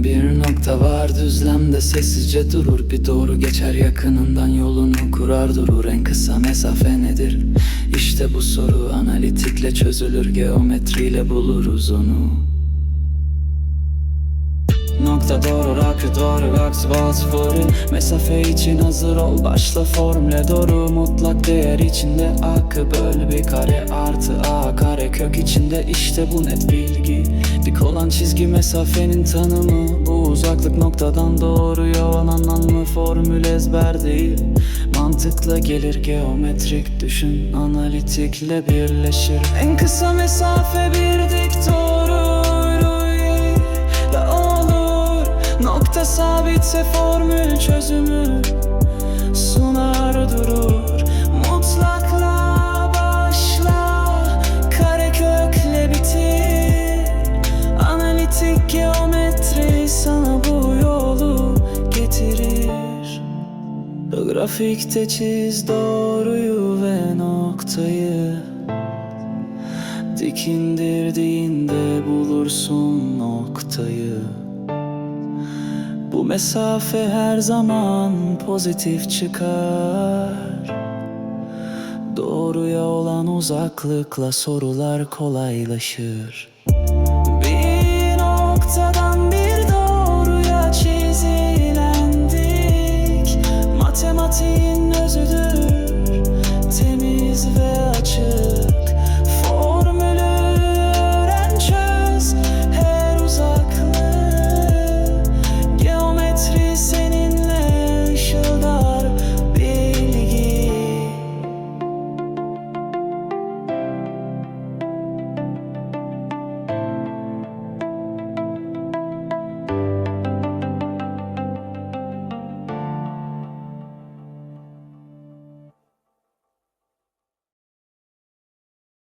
Nokta var düzlemde sessizce durur. Bir doğru geçer yakınından yolunu kurar durur. En kısa mesafe nedir? İşte bu soru. Analitikle çözülür Geometriyle buluruz onu. Nokta doğru rakı doğru aksi bal sıfırı Mesafe için hazır ol başla formüle doğru. Mutlak değer içinde akı böl bir kare artı a kare kök içinde. İşte bu net bilgi. Olan çizgi mesafenin tanımı. Bu uzaklık noktadan doğruya olan anlamı formül ezber değil. Mantıkla gelir geometrik düşün Analitikle birleşir. En kısa mesafe bir dik doğru da olur Nokta sabitse formül çözümü sunar Grafikte çiz doğruyu ve noktayı. Dikindirdiğinde bulursun noktayı. Bu mesafe her zaman pozitif çıkar. Doğruya olan uzaklıkla sorular kolaylaşır. Bir noktada Gençliğin özüdür temiz ve